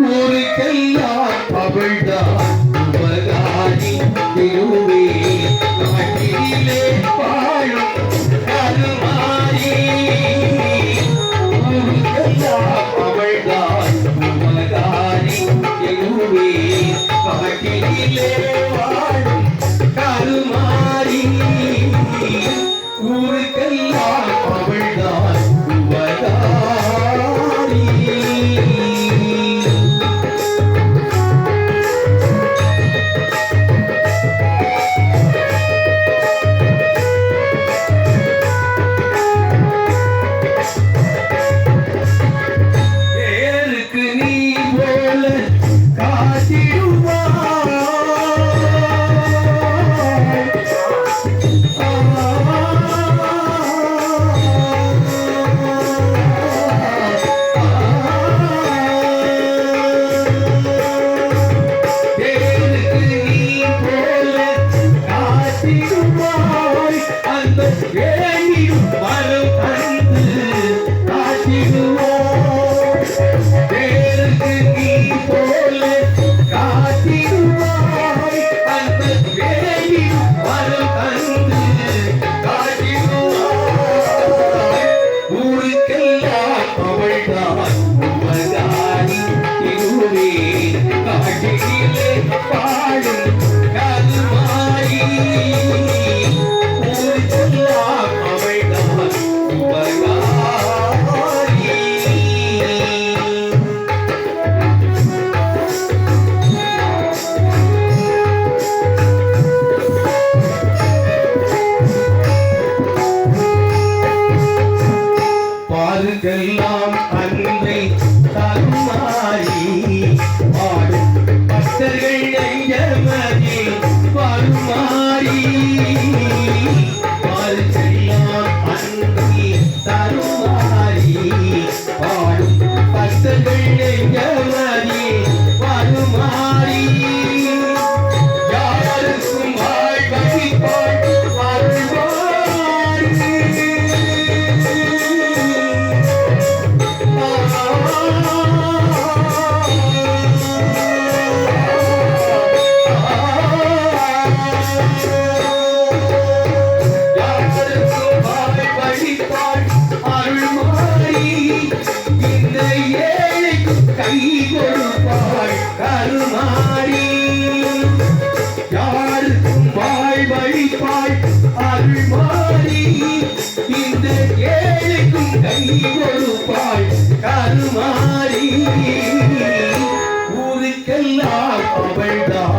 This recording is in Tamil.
ஊருக்கெல்லாம் அவள்தான். உபகாரி திருவே காட்டிலே வாழும் கருமாரி ஊருக்கெல்லாம் அவள்தான். உபகாரி திருவே காட்டிலே வாழும் கருமாரி free. கை கொடுப்பாள் கருமாறி யாருக்கும் வாழ்வழிப்பாள் அருள்மாறி இந்த ஏழைக்கும் கை கொடுப்பாள் கருமாறி. ஊருக்கெல்லாம் அவள்தான்